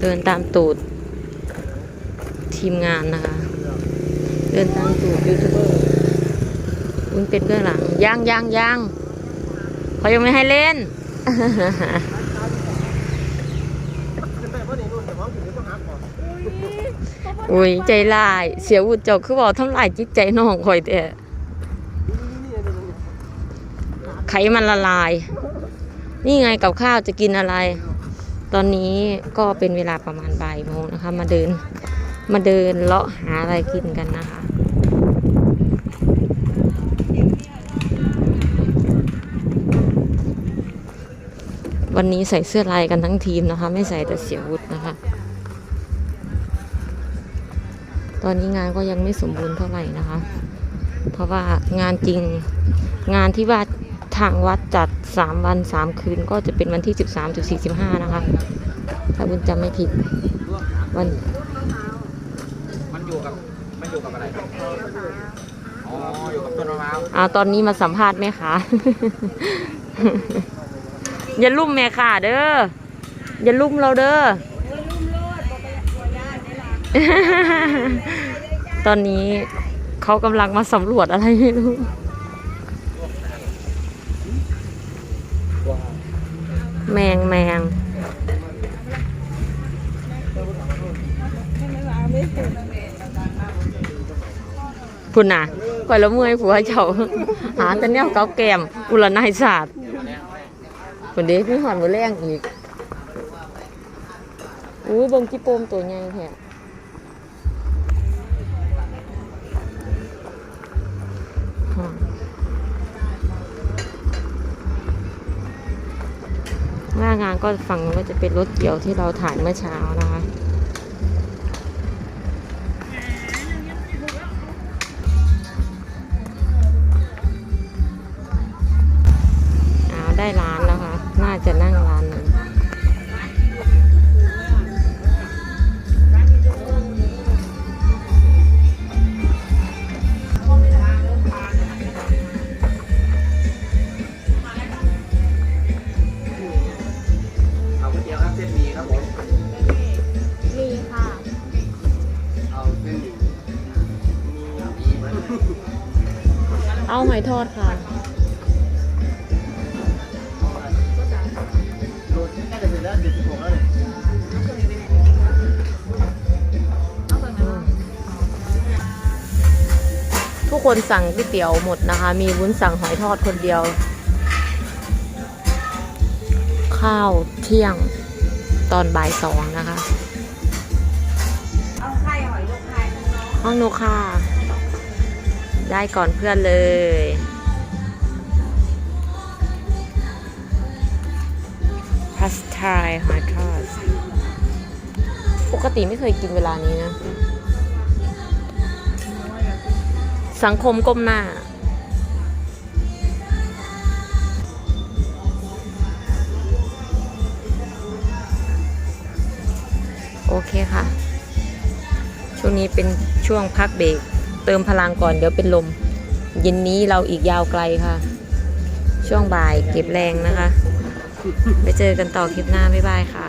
เดินตามตูด ทีมงานนะคะ เดินตามตูดยูทูบเบอร์คุณเป็นเบื้องหลังยังยังยังเขายังไม่ให้เล่นอุ้ยใจลาย เสียวุฒเจ้าคือบอกทำลายจิตใจน้องคอยแต่ไขมันละลาย นี่ไงกับข้าวจะกินอะไร ตอนนี้ก็เป็นเวลาประมาณบ่ายโมงนะคะ มาเดินมาเดินเลาะหาอะไรกินกันนะคะวันนี้ใส่เสื้อลายกันทั้งทีมนะคะ ไม่ใส่แต่เสียวุฒนะคะ ตอนนี้งานก็ยังไม่สมบูรณ์เท่าไหร่นะคะ เพราะว่างานจริงงานที่ว่า ทางวัดจัด 3 วัน 3 คืน ก็จะเป็นวันที่ 13ถึง45นะคะ ถ้าบุญจำไม่ผิด วัน มันอยู่กับ มันอยู่กับอะไรครับอ๋อ อยู่กับต้นมะพร้าวอาตอนนี้มาสัมภาษณ์แม่ค้า อย่าลุ่มแม่ค้าเด้อ อย่าลุ่มเราเด้อ ตอนนี้เขากำลังมาสำรวจอะไรไม่รู้ แมงแมงพุ่นน่ะก่อยละเมื่อยผัวเจ้า หาแต่เนี้ยเกาแกมอุลนายศาสตร์คนเด็กพี่หอนมือแรงอีกอุ้ยเบิ่งจิโปมตัวใหญ่แท้ หน้างานก็ฝั่งก็จะเป็นรถเกี่ยวที่เราถ่ายเมื่อเช้านะคะอ้าได้ร้านแล้วค่ะ น่าจะนั่งร้าน เอาหอยทอดค่ะดูน่าจะเป็นแล้วเจ็ดสิบหกแล้วเนี่ยทุกคนสั่งก๋วยเตี๋ยวหมดนะคะ มีวุ้นสั่งหอยทอดคนเดียว ข้าวเที่ยงตอนบ่ายสองนะคะห้องนูค่ะ ได้ก่อนเพื่อนเลย พาสทายหอยทอด ปกติไม่เคยกินเวลานี้นะ สังคมก้มหน้า โอเคค่ะ ช่วงนี้เป็นช่วงพักเบรก เติมพลังก่อนเดี๋ยวเป็นลม เย็นนี้เราอีกยาวไกลค่ะ ช่วงบ่ายเก็บแรงนะคะ ไปเจอกันต่อคลิปหน้า บ๊ายบายค่ะ